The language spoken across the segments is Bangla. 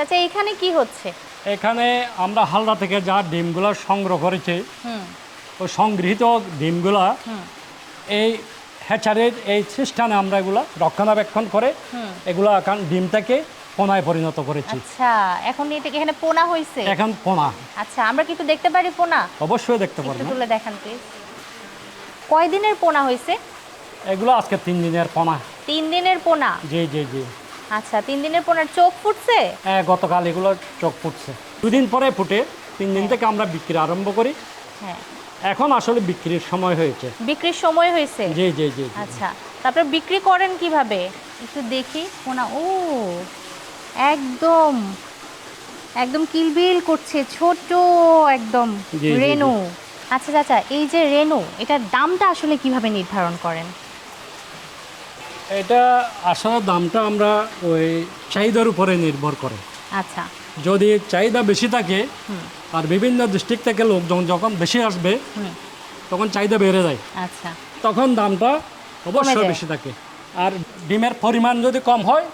চাচা এখানে কি হচ্ছে? এখানে আমরা হালদা থেকে যা ডিমগুলো সংগ্রহ করেছি ওই সংগৃহীত ডিমগুলা এই হ্যাচারের এই সিস্টেমে আমরা এগুলা রক্ষণাবেক্ষণ করে। এগুলো এখন ডিম থেকে পোনায় পরিণত করেছি। আচ্ছা এখন এটা কি এখানে পোনা হয়েছে এখন পোনা। আচ্ছা আমরা কি একটু দেখতে পারি পোনা? অবশ্যই দেখতে পারবেন তুলে দেখান প্লিজ কয়দিনের পোনা হয়েছে এগুলো আজকে তিন দিনের পোনা। তিন দিনের পোনা? জি জি জি। আচ্ছা তিন দিনের পোনার চোখ ফুটছে? হ্যাঁ গতকাল এগুলো চোখ ফুটছে। দুদিন পরে ফুটে তিন দিন থেকে আমরা বিক্রি আরম্ভ করি। হ্যাঁ। এখন আসলে বিক্রির সময় হয়েছে। বিক্রির সময় হয়েছে? জি জি জি। আচ্ছা তারপর বিক্রি করেন কীভাবে? একটু দেখি পোনা ও একদম একদম কিলবিল করছে ছোট একদম। রেনু। আচ্ছা চাচা এই যে রেনু এটার দামটা আসলে কীভাবে নির্ধারণ করেন? এটা আসলে দামটা আমরা ওই চাহিদার উপরে নির্ভর করে। আচ্ছা। যদি চাহিদা বেশি থাকে আর বিভিন্ন ডিস্ট্রিক্ট থেকে লোকজন যখন বেশি আসবে তখন চাহিদা বেড়ে যায়। আচ্ছা। তখন দামটা অবশ্যই বেশি থাকে। আর ডিমের পরিমাণ যদি কম হয়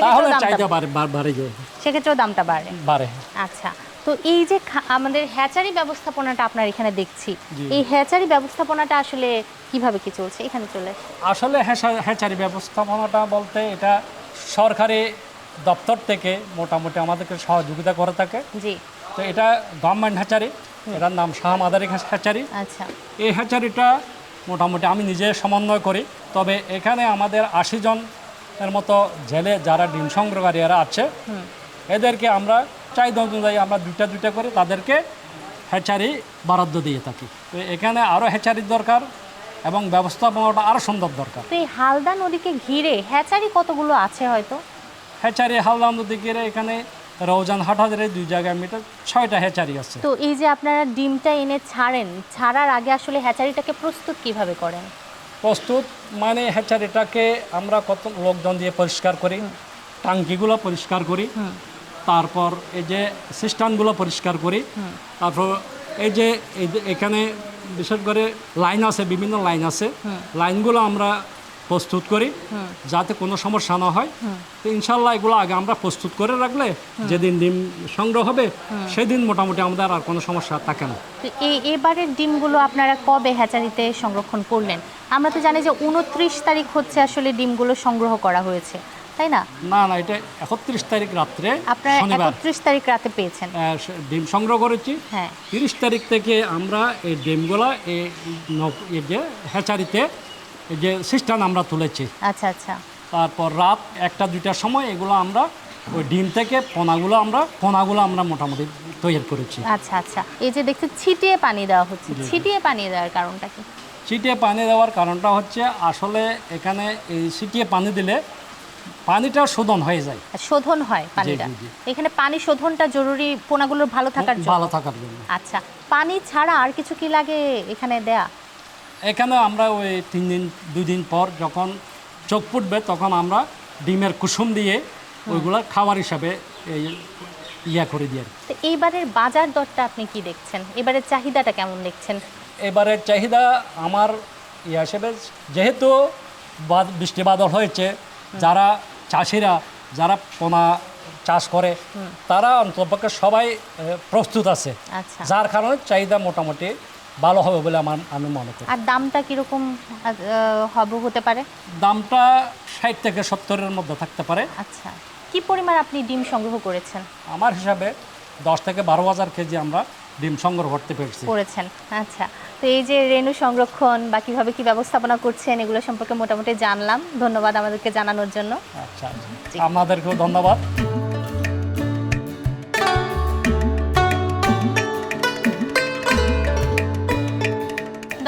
তাহলে চাহিদা বাড়ে বাড়ে যায় সেক্ষেত্রেও দামটা বাড়ে। বাড়ে। আচ্ছা। তো এই যে আমাদের হ্যাচারি ব্যবস্থাপনাটা আপনার এখানে দেখছি এই হ্যাচারি ব্যবস্থাপনাটা আসলে কীভাবে কি চলছে? এখানে চলে আসলে হ্যাঁ- হ্যাচারি ব্যবস্থাপনাটা বলতে এটা সরকারি দপ্তর থেকে মোটামুটি আমাদেরকে সহযোগিতা করে থাকে। জি। তো এটা গভর্নমেন্ট হ্যাচারি এটার নাম শাহ মাদারি হ্যাচারি। আচ্ছা। এই হ্যাচারিটা মোটামুটি আমি নিজে সমন্বয় করি। তবে এখানে আমাদের আশি জনের মতো জেলে যারা ডিম সংগ্রহকারীরা আছে এদেরকে আমরা চাহিদা অনুযায়ী আমরা দুইটা দুইটা করে তাদেরকে হ্যাচারি বরাদ্দ দিয়ে থাকি। তো এখানে আরও হ্যাচারির দরকার এবং ব্যবস্থাপনাটা আরও সুন্দর দরকার। তো এই হালদা নদীকে ঘিরে হ্যাচারি কতগুলো আছে হয়তো? হ্যাচারি হালদা নদী ঘিরে এখানে রৌজান হাটাদের দুই জায়গায় মিটার ছয়টা হ্যাচারি আছে। তো এই যে আপনারা ডিমটা এনে ছাড়েন ছাড়ার আগে আসলে হ্যাচারিটাকে প্রস্তুত কীভাবে করেন? প্রস্তুত মানে হ্যাচারিটাকে আমরা কত লোকজন দিয়ে পরিষ্কার করি টাঙ্কিগুলো পরিষ্কার করি। তারপর এই যে সিস্টেমগুলো পরিষ্কার করি তারপর এই যে এখানে বিশেষ করে লাইন আছে বিভিন্ন লাইন আছে লাইনগুলো আমরা প্রস্তুত করি যাতে কোনো সমস্যা না হয়। তো ইনশাল্লাহ এগুলো আগে আমরা প্রস্তুত করে রাখলে যেদিন ডিম সংগ্রহ হবে সেদিন মোটামুটি আমাদের আর কোনো সমস্যা থাকে না। এই এবারের ডিমগুলো আপনারা কবে হ্যাচারিতে সংরক্ষণ করলেন? আমরা তো জানি যে উনত্রিশ তারিখ হচ্ছে আসলে ডিমগুলো সংগ্রহ করা হয়েছে। তাই না? না না এটা একত্রিশ তারিখ রাত্রে আপনারা একত্রিশ তারিখ রাতে পেয়েছেন। ডিম সংগ্রহ করেছি। হ্যাঁ। তিরিশ তারিখ থেকে আমরা এই ডিমগুলো এই যে হ্যাচারিতে যে সিস্টেম আমরা তুলেছি। আচ্ছা আচ্ছা। তারপর রাত একটা দুইটার সময় এগুলো আমরা ওই ডিম থেকে পোনাগুলো আমরা পোনাগুলো আমরা মোটামুটি তৈরি করেছি। আচ্ছা আচ্ছা। এই যে দেখতে ছিটিয়ে পানি দেওয়া হচ্ছে। ছিটিয়ে পানি দেওয়ার কারণটা কি? ছিটিয়ে পানি দেওয়ার কারণটা হচ্ছে আসলে এখানে এই ছিটিয়ে পানি দিলে পানিটা শোধন হয়ে যায়। শোধন হয় পানিটা। এখানে পানি শোধনটা জরুরি পোনাগুলোর ভালো থাকার জন্য। ভালো থাকার জন্য। আচ্ছা পানি ছাড়া আর কিছু কি লাগে এখানে দেয়া? এখানে আমরা ওই তিন দিন দুই দিন পর যখন চোখ ফুটবে তখন আমরা ডিমের কুসুম দিয়ে ওইগুলো খাবার হিসাবে ইয়া করে দিয়ে তো এইবারের বাজার দরটা আপনি কি দেখছেন? এবারের চাহিদাটা কেমন দেখছেন? এবারের চাহিদা আমার ইয়া হিসেবে যেহেতু বাদ- বৃষ্টি বাদল হয়েছে যারা চাষিরা যারা পোনা চাষ করে তারা অন্তপক্ষে সবাই প্রস্তুত আছে। আচ্ছা। যার কারণে চাহিদা মোটামুটি ভালো হবে বলে আমার আমি মনে করি। আর দামটা কীরকম হবে হতে পারে? দামটা ষাট থেকে সত্তরের মধ্যে থাকতে পারে। আচ্ছা। কি পরিমাণ আপনি ডিম সংগ্রহ করেছেন? আমার হিসাবে দশ থেকে বারো হাজার কেজি আমরা ডিম সংগ্রহ করতে পেরেছি। করেছেন। আচ্ছা তো এই যে রেণু সংরক্ষণ বা কীভাবে কি ব্যবস্থাপনা করছেন এগুলো সম্পর্কে মোটামুটি জানলাম। ধন্যবাদ আমাদেরকে জানানোর জন্য। আচ্ছা আপনাদেরকেও ধন্যবাদ।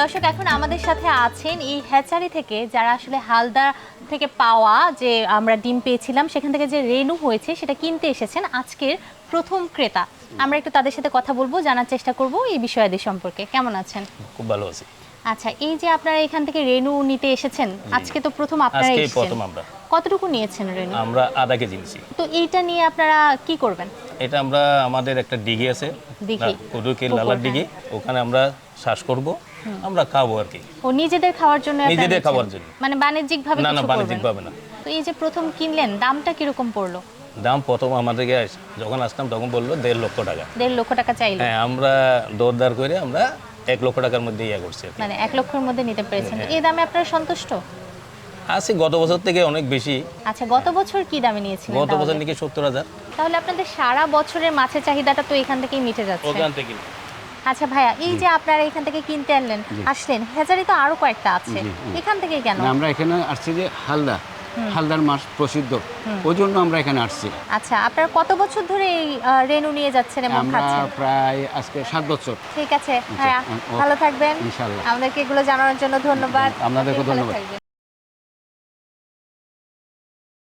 দর্শক এখন আমাদের সাথে আছেন এই হ্যাচারি থেকে যারা আসলে হালদা থেকে পাওয়া যে আমরা ডিম পেয়েছিলাম সেখান থেকে যে রেনু হয়েছে সেটা কিনতে এসেছেন আজকের প্রথম ক্রেতা। আমরা একটু তাদের সাথে কথা বলব জানার চেষ্টা করব এই বিষয়াদি সম্পর্কে। কেমন আছেন? খুব ভালো আছি। আচ্ছা এই যে আপনারা এখান থেকে রেনু নিতে এসেছেন আজকে তো প্রথম আপনারা এসেছেন। প্রথম আমরা। কতটুকু নিয়েছেন রেনু? আমরা আধা কেজি নিছি তো এইটা নিয়ে আপনারা কি করবেন? এটা আমরা আমাদের একটা ডিগি আছে। দিঘি। কুদুকি পুকুর, লালার ডিগি। ওখানে আমরা শ্বাস করব আমরা খাব আর কি। ও নিজেদের খাওয়ার জন্য নিজেদের? খাওয়ার জন্য। মানে বাণিজ্যিক ভাবে না না বাণিজ্যিক পাবে না। তো এই যে প্রথম কিনলেন দামটা কীরকম পড়ল? দাম প্রথম আমাদেরকে যখন আসতাম তখন বলল দেড় লক্ষ টাকা। দেড় লক্ষ টাকা চাইলো। হ্যাঁ আমরা দরদার করে আমরা এক লক্ষ টাকার মধ্যে ইয়ে করছি মানে এক লক্ষের মধ্যে নিতে পেরেছেন। হ্যাঁ। এই দামে আপনারা সন্তুষ্ট? আছে গত বছর থেকে অনেক বেশি। আচ্ছা গত বছর কি দামে নিয়েছিলেন গত বছর? নাকি সত্তর হাজার। তাহলে আপনাদের সারা বছরের মাছের চাহিদাটা তো এখান থেকেই মিটে যাচ্ছে। ওখান থেকে আচ্ছা ভাইয়া এই যে আপনারা এখান থেকে কিনতে আনলেন আসলেন হেজারি তো আরও কয়েকটা আছে। এখান থেকে কেন? আমরা এখানে আসছি যে হালদা। হালদার মাছ প্রসিদ্ধ। ওই জন্য আমরা এখানে আসছি। আচ্ছা আপনারা কত বছর ধরে এই রেনু নিয়ে যাচ্ছেন এবং খাচ্ছেন? আমরা প্রায় আজকে সাত বছর। ঠিক আছে ভাইয়া ভালো থাকবেন। ইনশাআল্লাহ। আমাদেরকে এগুলো জানানোর জন্য ধন্যবাদ। আপনাদেরকেও আপনি ভালো ধন্যবাদ।